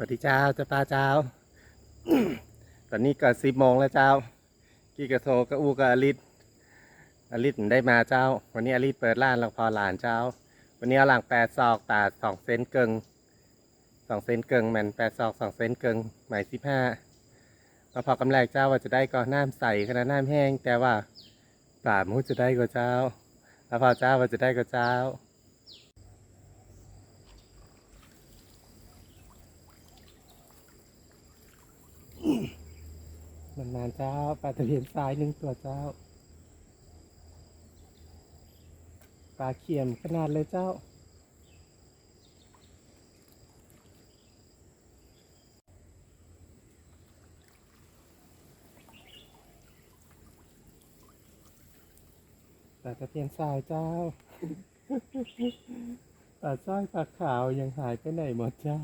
สวัสดีเจ้าเจ้าป้าเจ้า ตอนนี้ก็สิบโมงแล้วเจ้า กี้กระโทรก็อูกับอลิศอลิศได้มาเจ้า วันนี้อลิศเปิดร้านเราพอหลานเจ้า วันนี้เอาหลังแปดซอกตาดสองเซนเกิงสองเซนเกิงแมันแปดซอกสองเซนเกิงหมายสิบห้ามาพอกำแรกเจ้าว่าจะได้ก็น้ำใสขนาดน้ำแห้ง แต่ว่าป่ามูจะได้ก็เจ้าแล้วพอเจ้าว่าจะได้ก็เจ้า มันนานเจ้าปลาตะเพียนทรายหนึ่งตัวเจ้า ปลาเขียมขนาดเลยเจ้า ปลาตะเพียนทรายเจ้า ปลาสร้อยปลาขาวยังหายไปไหนหมดเจ้า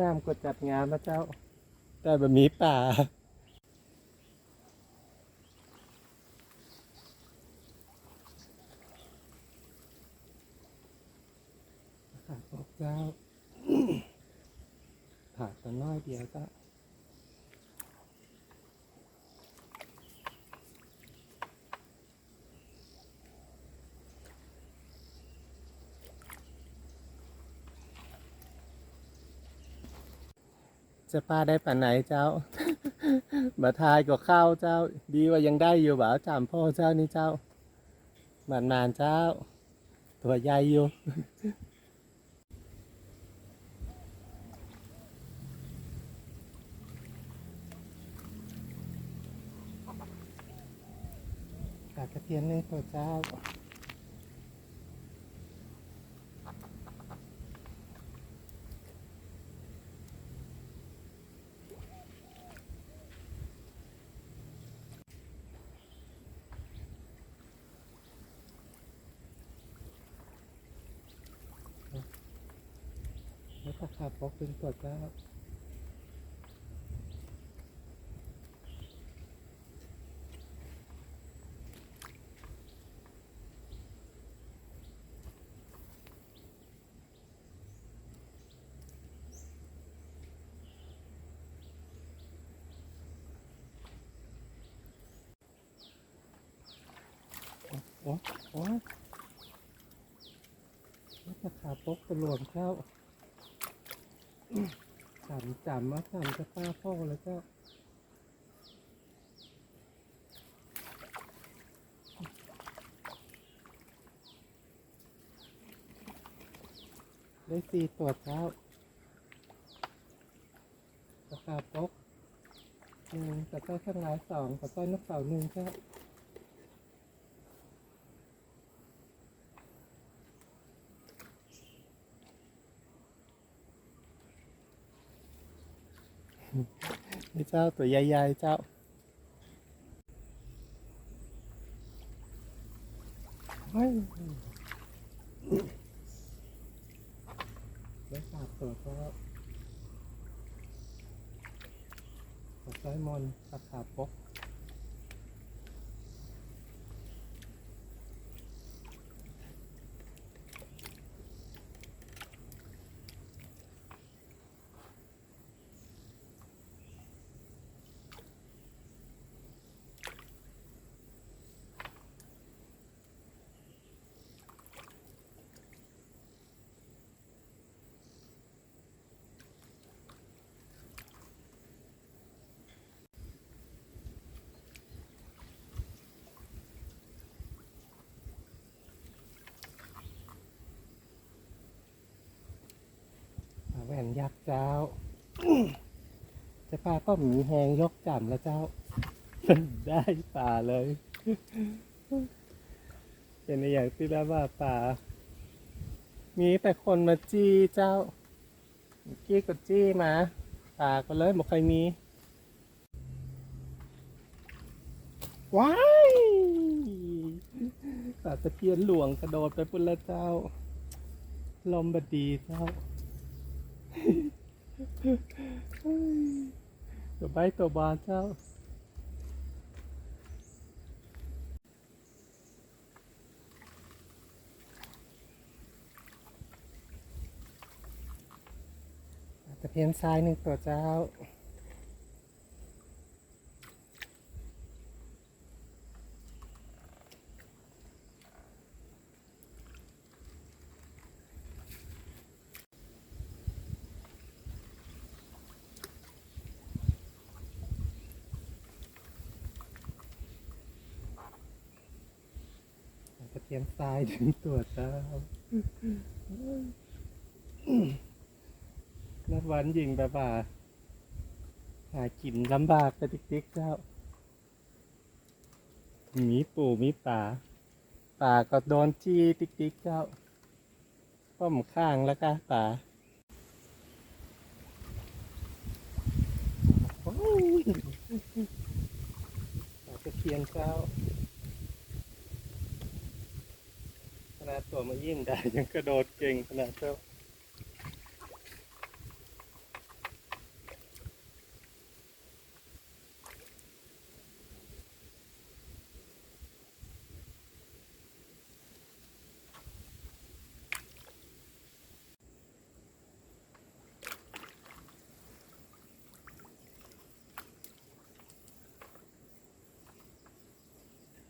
งามกดจัดงานนะเจ้า แต่แบบนี้ป่า ขาดอกเจ้า ขาดแต่น้อยเดียวเจ้า จะป้าได้ป่านไหนเจ้ามาทายก็เข้าเจ้า ดีว่ายังได้อยู่บ่าจำพ่อเจ้านี่เจ้าหมานานเจ้า ตัวใหญ่อยู่ปลากระเทียมนี่ตัวเจ้า แล้วตะขาบปอกเป็นตัวเจ้าโอ้โอ้แล้วตะขาปกตัวหลวมเจ้า จำจำว่าจำจะป้าพ่อแล้วก็ได้สี่ตัวเช้าราคาปกหนึ่งกระต้อยข้างหลายสองกระต้อยนกเต่าหนึ่งเจ้า นี่เจ้าตัวใหญ่ๆเจ้าเฮ้ยได้สามตัวก็กระต้อยมอนราคาปก ยักษ์เจ้า จะปลาก็หมีแหงยกจำแล้วเจ้า ได้ป่าเลย เป็นในอย่างที่แล้วว่าป่า มีแต่คนมาจี้เจ้าจี้ก็จี้มาป่าก็เลยบอกใครมี ว้ายป่าตะเพียนหลวงกระโดดไปพุ่นแล้วเจ้า ลมบดีเจ้า ตัวใบตัวบานเจ้าจะเพียงทรายหนึ่งตัวเจ้า เพียนทรายถึงตัวเจ้านัดวันยิงแบบว่าหากินลำบากแต่ติ๊กๆเจ้ามีปู่มีป่า ป่าก็โดนจี้ติ๊กๆเจ้าป้อมข้างแล้วก็ป่าโอ้ยป่าตะเคียนเจ้า ข นาดตัวมายิ่งได้ยังกระโดดเก่งขนาดเจ้า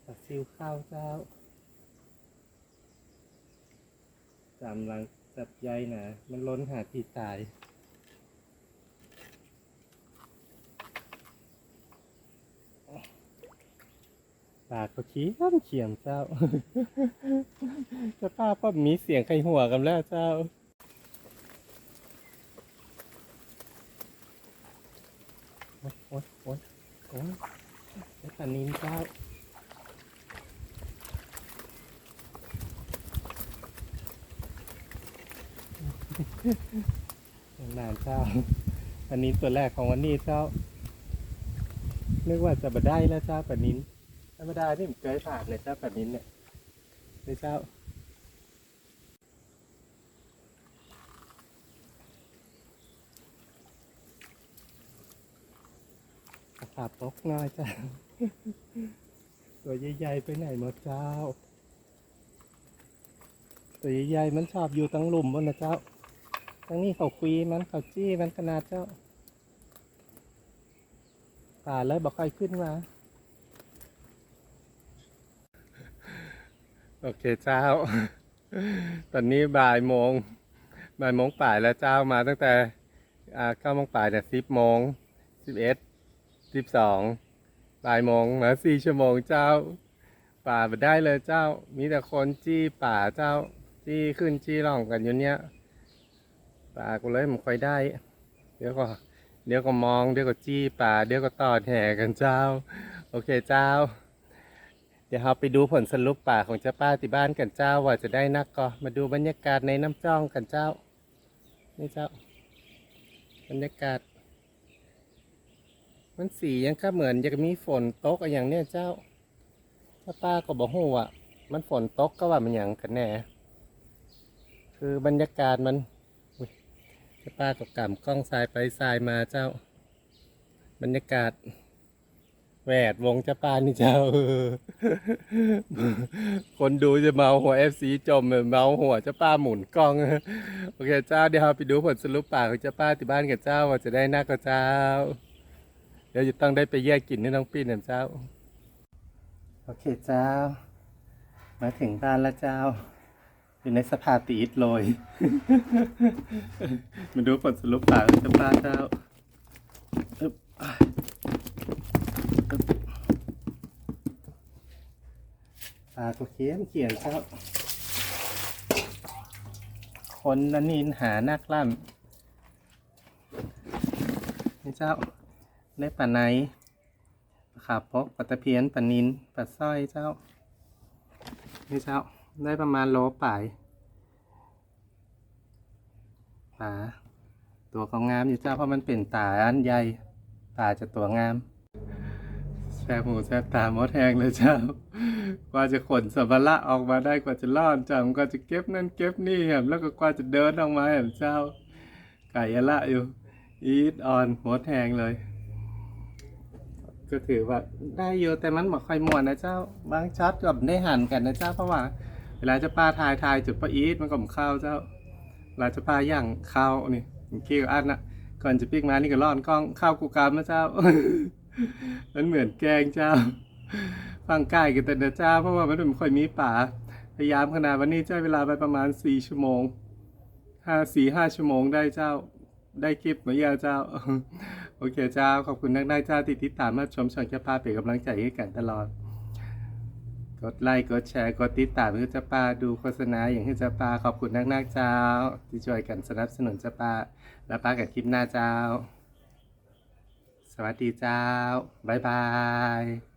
ปลาซิวข้าวเจ้า จำลังจับใยนะมันล้นหาที่ตาย ปากก็เขี้ยมเขียมเจ้าจ้าป้าป้ามีเสียงใครหัวกันแล้วเจ้าโอ๊ยโอ๊ยโอ๊ยโอ๊ยไอ้ปลานินเจ้า นานเจ้า อันนี้ตัวแรกของวันนี้เจ้านึกว่าจะมาได้แล้วเจ้าปนินธรรมดาที่ผมเคยผ่านเลยเจ้าปนินเนี่ยเลยเจ้าขาตกหน้อยเจ้าตัวใหญ่ๆไปไหนหมดเจ้า ตัวใหญ่ๆมันชอบอยู่ตั้งหลุมบนนะเจ้า ทั้งนี้เขาคุยมันเขาจี้มันขนาดเจ้าป่าเลยบอกใครขึ้นมาโอเคเจ้า ตอนนี้บ่ายโมงบ่ายโมงป่ายแล้วเจ้ามาตั้งแต่อ่าเก้าโมงป่ายเนี่ยสิบโมงสิบเอ็ดสิบสองบ่ายโมงมาสี่ชั่วโมงเจ้า ป่าไปได้เลยเจ้า มีแต่คนจี้ป่าเจ้า จี้ขึ้นจี้ล่องกันอยู่เนี้ย ป่ากูเลยมันค่อยได้ เดี๋ยวก็ เดี๋ยวก็มองเดี๋ยวก็จี้ป่าเดี๋ยวก็ต่อแห่กันเจ้า โอเคเจ้า เดี๋ยวเราไปดูผลสรุปป่าของเจ้าป้าที่บ้านกันเจ้าว่าจะได้นักก็มาดูบรรยากาศในน้ำจ้องกันเจ้า นี่เจ้า บรรยากาศ มันสียังก็เหมือนจะมีฝนตกอะไรอย่างเนี้ยเจ้าถ้าป้าก็บอกฮู้ว่ามันฝนตกก็ว่ามันอย่างกันแน่ คือบรรยากาศมัน เจ้าป้าก็กำกล้องสายไปสายมาเจ้า บรรยากาศแวดวงเจ้าป้านี่เจ้า คนดูจะเมาหัวเอฟซีจมเมาหัวเจ้าป้าหมุนกล้อง โอเคเจ้าเดี๋ยวเราไปดูผลสรุปป่ากของเจ้าป้าที่บ้านกับเจ้าว่าจะได้หนักกับเจ้า เดี๋ยวจะต้องได้ไปแยกกลิ่นให้น้องปีนนะเจ้า โอเคเจ้า มาถึงบ้านแล้วเจ้า อยู่ในสภาตีอิดโรยมาดูผลสรุปป่ากของเจ้าป้าเจ้าปลาก็เขียนเขียนเจ้าคนนันนินหานักล่ำนี่เจ้าได้ปลาไหนปลาขาบพกปลาตะเพียนปลานินปลาสร้อยเจ้านี่เจ้า ได้ประมาณโลป่ายปลาตัวขางามอยู่เจ้าเพราะมันเป็นตาอันใหญ่ตาจะตัวงามแซ่บหูแซ่บตามดแหงเลยเจ้า กว่าจะขนสัมภาระออกมาได้กว่าจะล่อนจังกว่าจะเก็บนั่นเก็บนี่แหมแล้วก็กว่าจะเดินออกมาแหมเจ้า ไก่ละอยู่อีทออนหมดแหงเลย ก็ถือว่าได้เยอะแต่มันบ่ค่อยมวนนะเจ้า บางช็อตก็ได้หันกันนะเจ้าเพราะว่า เวลาจะป้าทายทายจุดป้าอีทมันก็มข้าวเจ้าเวลาจะป้าย่างข้าวนี่ขี้กับอันนะก่อนจะปิกมานี่ก็ร่อนกล้องข้าวกูกามนะเจ้ามันเหมือนแกงเจ้าฟังใกล้กันแต่เดเจ้า เพราะว่ามันไม่ค่อยมีป่าพยายามขนาดวันนี้ใช้เวลาไปประมาณสี่ชั่วโมงห้าสี่ห้าชั่วโมงได้เจ้าได้คลิปเหมือนยาเจ้า โอเคเจ้า ขอบคุณนักได้เจ้าที่ติดตามมาชมช่องแค่ป้าเป็นกำลังใจให้กันตลอด กดไลค์กดแชร์กดติดตามเพื่อจะปาดูโฆษณาอย่างที่จะปาขอบคุณนักนักๆเจ้า ที่ช่วยกันสนับสนุนจะปาแล้วปากับคลิปหน้าเจ้า สวัสดีเจ้า บ๊ายบาย